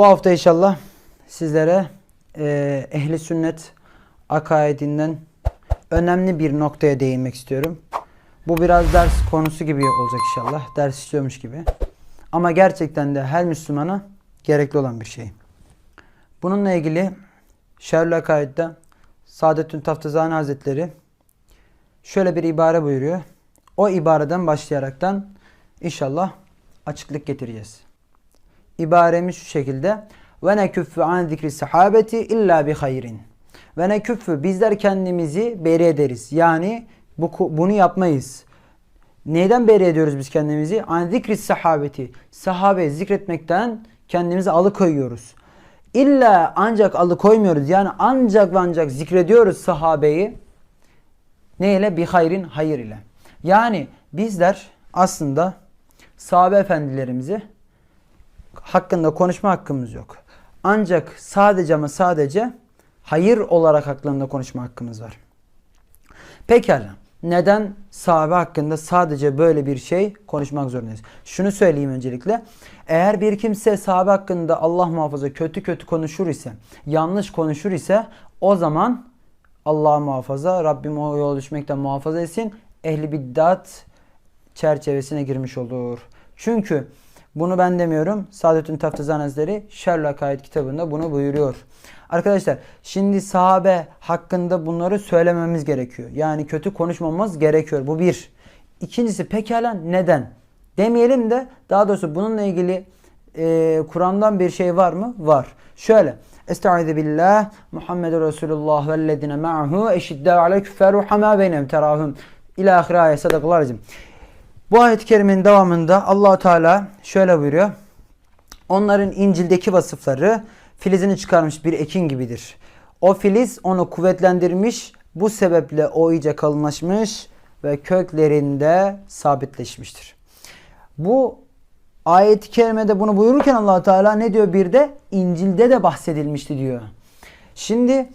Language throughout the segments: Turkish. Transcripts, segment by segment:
Bu hafta inşallah sizlere e, ehli sünnet akaidinden önemli bir noktaya değinmek istiyorum. Bu biraz ders konusu gibi olacak inşallah. Ders istiyormuş gibi. Ama gerçekten de her Müslümana gerekli olan bir şey. Bununla ilgili Şerhül Akaid'de Saadettin Taftazani Hazretleri şöyle bir ibare buyuruyor. O ibareden başlayaraktan inşallah açıklık getireceğiz. İbaremiz şu şekilde. Ve ne küffü an zikri sahabeti illa bi hayrin. Ve ne küffü bizler kendimizi beri ederiz. Yani bu, bunu yapmayız. Neyden beri ediyoruz biz kendimizi? An zikri sahabeti. Sahabe zikretmekten kendimizi alıkoyuyoruz. İlla ancak alıkoymuyoruz. Yani ancak ve ancak zikrediyoruz sahabeyi. Ne ile? Bi hayrin hayır ile. Yani bizler aslında sahabe efendilerimizi hakkında konuşma hakkımız yok. Ancak sadece ama sadece hayır olarak hakkında konuşma hakkımız var. Pekala. Neden sahabe hakkında sadece böyle bir şey konuşmak zorundayız? Şunu söyleyeyim öncelikle. Eğer bir kimse sahabe hakkında Allah muhafaza kötü kötü konuşur ise, yanlış konuşur ise o zaman Allah muhafaza, Rabbim o yol düşmekten muhafaza etsin. Ehli biddat çerçevesine girmiş olur. Çünkü bunu ben demiyorum. Saadettin Taftazan Hazretleri Şerh Akaid kitabında bunu buyuruyor. Arkadaşlar şimdi sahabe hakkında bunları söylememiz gerekiyor. Yani kötü konuşmamız gerekiyor. Bu bir. İkincisi pekala neden? Demeyelim de daha doğrusu bununla ilgili e, Kur'an'dan bir şey var mı? Var. Şöyle. Estaizu billah Muhammedur Resulullah vellezine ma'hu eşidda ale küfferu hama beynem terahum ila ahir ayet sadakallahu azim. Bu ayet-i kerimenin devamında allah Teala şöyle buyuruyor. Onların İncil'deki vasıfları filizini çıkarmış bir ekin gibidir. O filiz onu kuvvetlendirmiş, bu sebeple o iyice kalınlaşmış ve köklerinde sabitleşmiştir. Bu ayet-i kerimede bunu buyururken allah Teala ne diyor bir de İncil'de de bahsedilmişti diyor. Şimdi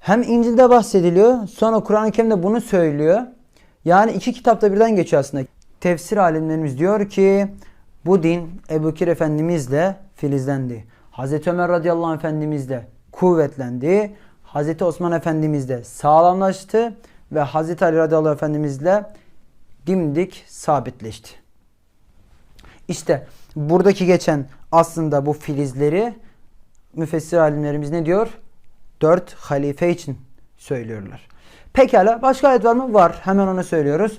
hem İncil'de bahsediliyor sonra Kur'an-ı Kerim'de bunu söylüyor. Yani iki kitapta birden geçiyor aslında. Tefsir alimlerimiz diyor ki bu din Ebu Bekir Efendimizle filizlendi. Hazreti Ömer radıyallahu anh Efendimizle kuvvetlendi. Hazreti Osman Efendimizle sağlamlaştı ve Hazreti Ali radıyallahu Efendimizle dimdik sabitleşti. İşte buradaki geçen aslında bu filizleri müfessir alimlerimiz ne diyor? Dört halife için söylüyorlar. Pekala başka ayet var mı? Var. Hemen onu söylüyoruz.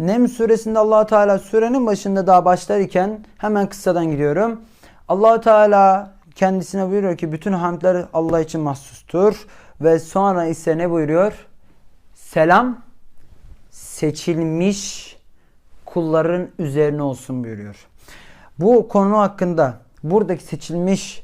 Nem suresinde allah Teala surenin başında daha başlar iken hemen kıssadan gidiyorum. allah Teala kendisine buyuruyor ki bütün hamdler Allah için mahsustur. Ve sonra ise ne buyuruyor? Selam seçilmiş kulların üzerine olsun buyuruyor. Bu konu hakkında buradaki seçilmiş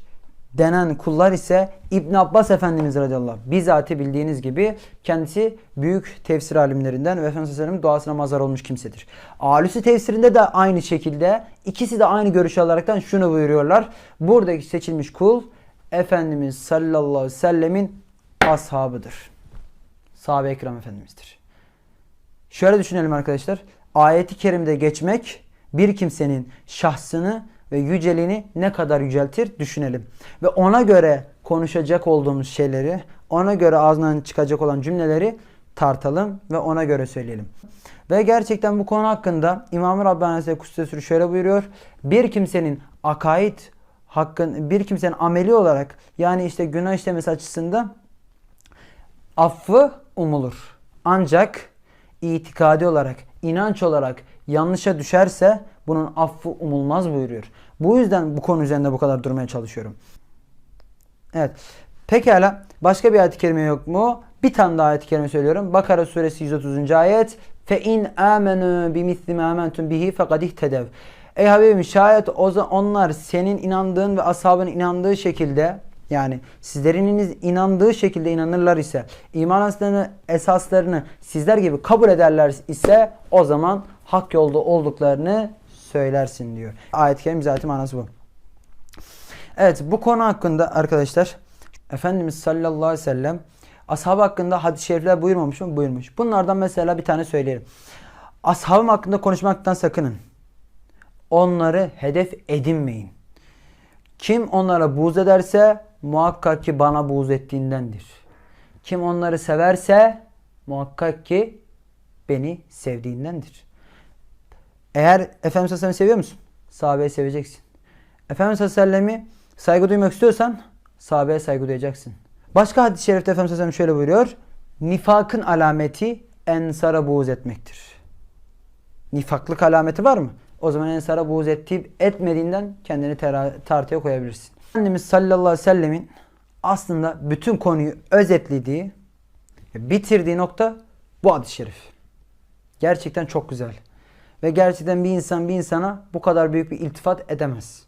denen kullar ise İbn Abbas Efendimiz radıyallahu anh. Bizatihi bildiğiniz gibi kendisi büyük tefsir alimlerinden ve Efendimiz Aleyhisselam'ın duasına mazhar olmuş kimsedir. Alusi tefsirinde de aynı şekilde ikisi de aynı görüş alaraktan şunu buyuruyorlar. Buradaki seçilmiş kul Efendimiz sallallahu aleyhi ve sellemin ashabıdır. Sahabe-i Ekram Efendimiz'dir. Şöyle düşünelim arkadaşlar. Ayeti kerimde geçmek bir kimsenin şahsını ve yüceliğini ne kadar yüceltir düşünelim. Ve ona göre konuşacak olduğumuz şeyleri, ona göre ağzından çıkacak olan cümleleri tartalım ve ona göre söyleyelim. Ve gerçekten bu konu hakkında İmam-ı Rabbani Aleyhisselatü şöyle buyuruyor. Bir kimsenin akaid hakkın bir kimsenin ameli olarak yani işte günah işlemesi açısından affı umulur. Ancak itikadi olarak, inanç olarak yanlışa düşerse bunun affı umulmaz buyuruyor. Bu yüzden bu konu üzerinde bu kadar durmaya çalışıyorum. Evet. Pekala. Başka bir ayet-i kerime yok mu? Bir tane daha ayet-i kerime söylüyorum. Bakara suresi 130. ayet. Fe in amenu bimisli ma amantum bihi fekad ihtedev. Ey Habibim şayet onlar senin inandığın ve ashabın inandığı şekilde yani sizlerin inandığı şekilde inanırlar ise iman aslarını, esaslarını sizler gibi kabul ederler ise o zaman hak yolda olduklarını söylersin diyor. Ayet-i kerim zaten manası bu. Evet bu konu hakkında arkadaşlar Efendimiz sallallahu aleyhi ve sellem ashab hakkında hadis-i şerifler buyurmamış mı? Buyurmuş. Bunlardan mesela bir tane söyleyelim. Ashabım hakkında konuşmaktan sakının. Onları hedef edinmeyin. Kim onlara buğz ederse muhakkak ki bana buğz ettiğindendir. Kim onları severse muhakkak ki beni sevdiğindendir. Eğer Efendimiz Aleyhisselam'ı seviyor musun? Sahabeyi seveceksin. Efendimiz Aleyhisselam'ı saygı duymak istiyorsan sahabeye saygı duyacaksın. Başka hadis-i şerifte Efendimiz Aleyhisselam şöyle buyuruyor. Nifakın alameti ensara buğz etmektir. Nifaklık alameti var mı? O zaman ensara buğz ettiği etmediğinden kendini tartıya koyabilirsin. Efendimiz sallallahu aleyhi ve sellemin aslında bütün konuyu özetlediği, bitirdiği nokta bu hadis-i şerif. Gerçekten çok güzel. Ve gerçekten bir insan bir insana bu kadar büyük bir iltifat edemez.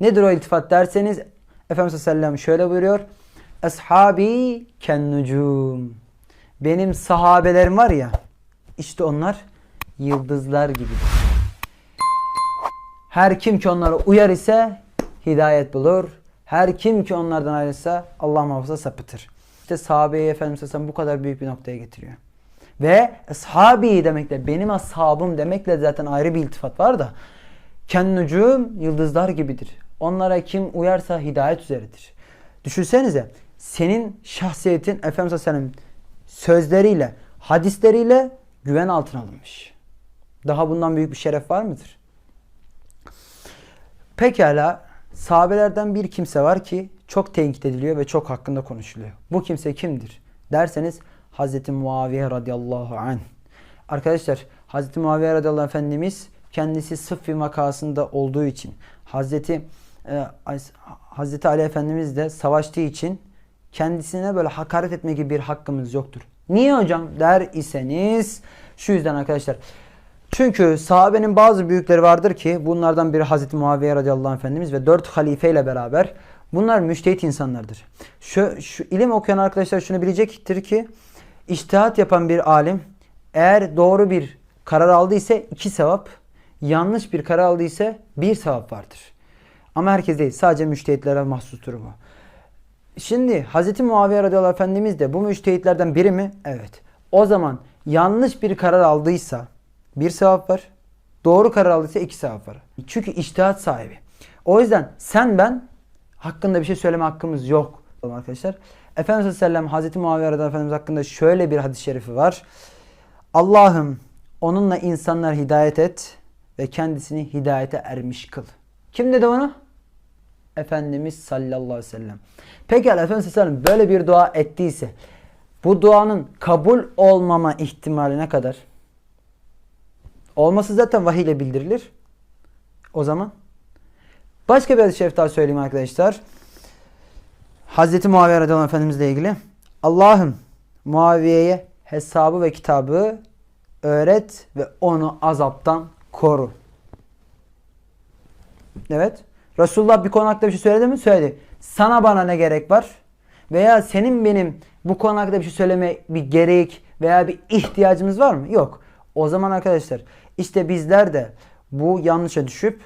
Nedir o iltifat derseniz Efendimiz sallallahu aleyhi ve sellem şöyle buyuruyor. Ashabi ken nucum. Benim sahabelerim var ya işte onlar yıldızlar gibidir. Her kim ki onlara uyar ise hidayet bulur. Her kim ki onlardan ayrılsa Allah muhafaza sapıtır. İşte sahabeyi Efendimiz Aleyhisselam bu kadar büyük bir noktaya getiriyor. Ve ashabi demekle, benim ashabım demekle zaten ayrı bir iltifat var da. Kennucum yıldızlar gibidir. Onlara kim uyarsa hidayet üzeredir. Düşünsenize senin şahsiyetin Efendimiz Aleyhisselam'ın sözleriyle, hadisleriyle güven altına alınmış. Daha bundan büyük bir şeref var mıdır? Pekala sahabelerden bir kimse var ki çok tenkit ediliyor ve çok hakkında konuşuluyor. Bu kimse kimdir? Derseniz Hazreti Muaviye radıyallahu anh. Arkadaşlar Hazreti Muaviye radıyallahu anh Efendimiz kendisi sıffi makasında olduğu için Hazreti e, Hazreti Ali Efendimiz de savaştığı için kendisine böyle hakaret etme gibi bir hakkımız yoktur. Niye hocam der iseniz şu yüzden arkadaşlar. Çünkü sahabenin bazı büyükleri vardır ki bunlardan biri Hazreti Muaviye radıyallahu anh Efendimiz ve dört halife ile beraber bunlar müştehit insanlardır. Şu, şu ilim okuyan arkadaşlar şunu bilecektir ki iştihat yapan bir alim eğer doğru bir karar aldıysa iki sevap, yanlış bir karar aldıysa bir sevap vardır. Ama herkes değil. Sadece müştehitlere mahsustur bu. Şimdi Hz. Muaviye radıyallahu efendimiz de bu müştehitlerden biri mi? Evet. O zaman yanlış bir karar aldıysa bir sevap var. Doğru karar aldıysa iki sevap var. Çünkü iştihat sahibi. O yüzden sen ben hakkında bir şey söyleme hakkımız yok arkadaşlar. Efendimiz Aleyhisselam Hz. Muaviye efendimiz hakkında şöyle bir hadis-i şerifi var. Allah'ım onunla insanlar hidayet et ve kendisini hidayete ermiş kıl. Kim dedi onu? Efendimiz sallallahu aleyhi ve sellem. Pekala Efendimiz sallallahu aleyhi ve sellem böyle bir dua ettiyse bu duanın kabul olmama ihtimali ne kadar? Olması zaten vahiy ile bildirilir. O zaman başka bir hadis-i şerif daha söyleyeyim arkadaşlar. Hazreti Muaviye radıyallahu efendimizle ilgili. Allah'ım Muaviye'ye hesabı ve kitabı öğret ve onu azaptan koru. Evet. Resulullah bir konu hakkında bir şey söyledi mi? Söyledi. Sana bana ne gerek var? Veya senin benim bu konu hakkında bir şey söyleme bir gerek veya bir ihtiyacımız var mı? Yok. O zaman arkadaşlar işte bizler de bu yanlışa düşüp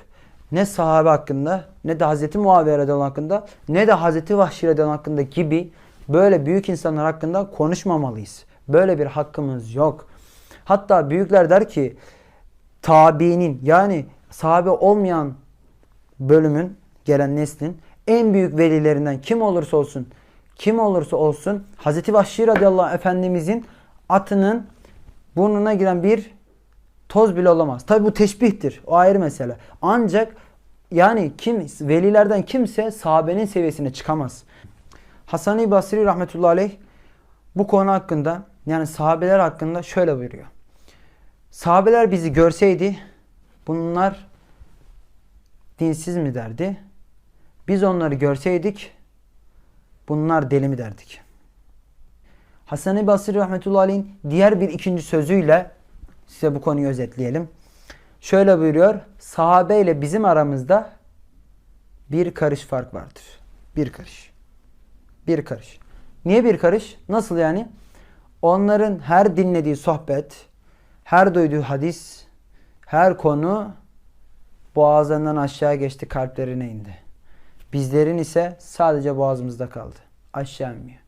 ne sahabe hakkında ne de Hazreti Muaviye radıyallahu hakkında ne de Hazreti Vahşi radıyallahu hakkında gibi böyle büyük insanlar hakkında konuşmamalıyız. Böyle bir hakkımız yok. Hatta büyükler der ki tabiinin yani sahabe olmayan bölümün gelen neslin en büyük velilerinden kim olursa olsun kim olursa olsun Hazreti Vahşi radıyallahu efendimizin atının burnuna giren bir toz bile olamaz. Tabi bu teşbihtir. O ayrı mesele. Ancak yani kim velilerden kimse sahabenin seviyesine çıkamaz. Hasan-ı Basri rahmetullahi aleyh bu konu hakkında yani sahabeler hakkında şöyle buyuruyor. Sahabeler bizi görseydi bunlar dinsiz mi derdi? Biz onları görseydik bunlar deli mi derdik? Hasan-ı Basri rahmetullahi aleyh'in diğer bir ikinci sözüyle size bu konuyu özetleyelim. Şöyle buyuruyor. Sahabe ile bizim aramızda bir karış fark vardır. Bir karış. Bir karış. Niye bir karış? Nasıl yani? Onların her dinlediği sohbet, her duyduğu hadis, her konu boğazlarından aşağı geçti, kalplerine indi. Bizlerin ise sadece boğazımızda kaldı. Aşağı inmiyor.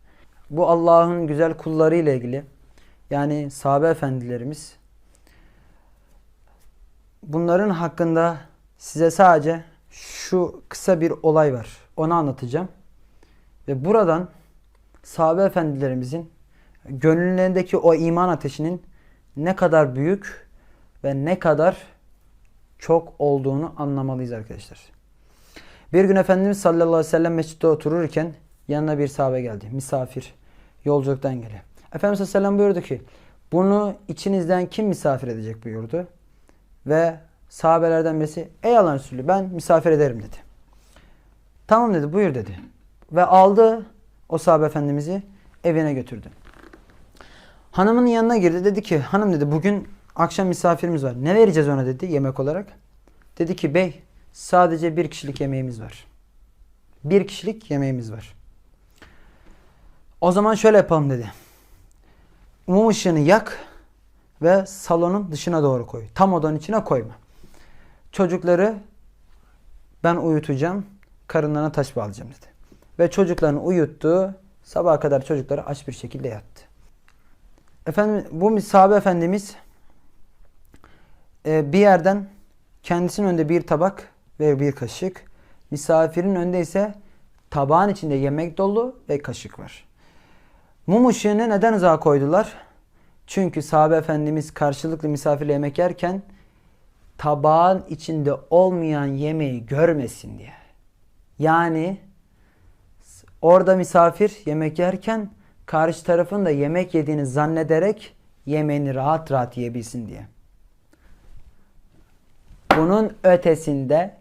Bu Allah'ın güzel kulları ile ilgili yani sahabe efendilerimiz bunların hakkında size sadece şu kısa bir olay var. Onu anlatacağım. Ve buradan sahabe efendilerimizin gönüllerindeki o iman ateşinin ne kadar büyük ve ne kadar çok olduğunu anlamalıyız arkadaşlar. Bir gün Efendimiz sallallahu aleyhi ve sellem mescitte otururken yanına bir sahabe geldi. Misafir. Yolculuktan geliyor. Efendimiz sallallahu aleyhi ve sellem buyurdu ki bunu içinizden kim misafir edecek buyurdu. Ve sahabelerden birisi ey Allah'ın Resulü ben misafir ederim dedi. Tamam dedi buyur dedi. Ve aldı o sahabe efendimizi evine götürdü. Hanımın yanına girdi dedi ki hanım dedi bugün akşam misafirimiz var. Ne vereceğiz ona dedi yemek olarak. Dedi ki bey sadece bir kişilik yemeğimiz var. Bir kişilik yemeğimiz var. O zaman şöyle yapalım dedi. Mum ışığını yak ve salonun dışına doğru koy. Tam odanın içine koyma. Çocukları ben uyutacağım. Karınlarına taş bağlayacağım dedi. Ve çocuklarını uyuttu. Sabaha kadar çocukları aç bir şekilde yattı. Efendim bu sahabe efendimiz e, bir yerden kendisinin önünde bir tabak ve bir kaşık. Misafirin önünde ise tabağın içinde yemek dolu ve kaşık var. Mum ışığını neden uzağa koydular? Çünkü sahabe efendimiz karşılıklı misafirle yemek yerken tabağın içinde olmayan yemeği görmesin diye. Yani orada misafir yemek yerken karşı tarafın da yemek yediğini zannederek yemeğini rahat rahat yiyebilsin diye. Bunun ötesinde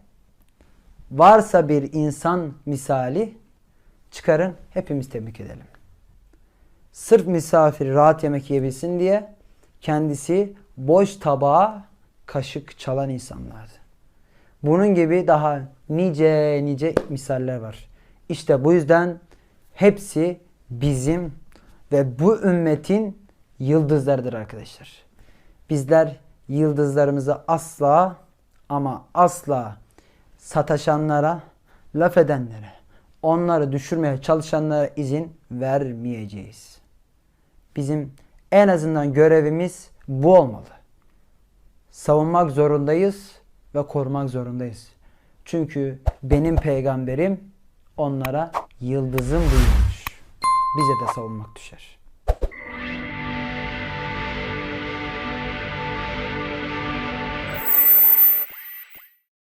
varsa bir insan misali çıkarın hepimiz tebrik edelim. Sırf misafir rahat yemek yiyebilsin diye kendisi boş tabağa kaşık çalan insanlardı. Bunun gibi daha nice nice misaller var. İşte bu yüzden hepsi bizim ve bu ümmetin yıldızlarıdır arkadaşlar. Bizler yıldızlarımızı asla ama asla sataşanlara, laf edenlere, onları düşürmeye çalışanlara izin vermeyeceğiz. Bizim en azından görevimiz bu olmalı. Savunmak zorundayız ve korumak zorundayız. Çünkü benim peygamberim onlara yıldızım buyurmuş. Bize de savunmak düşer.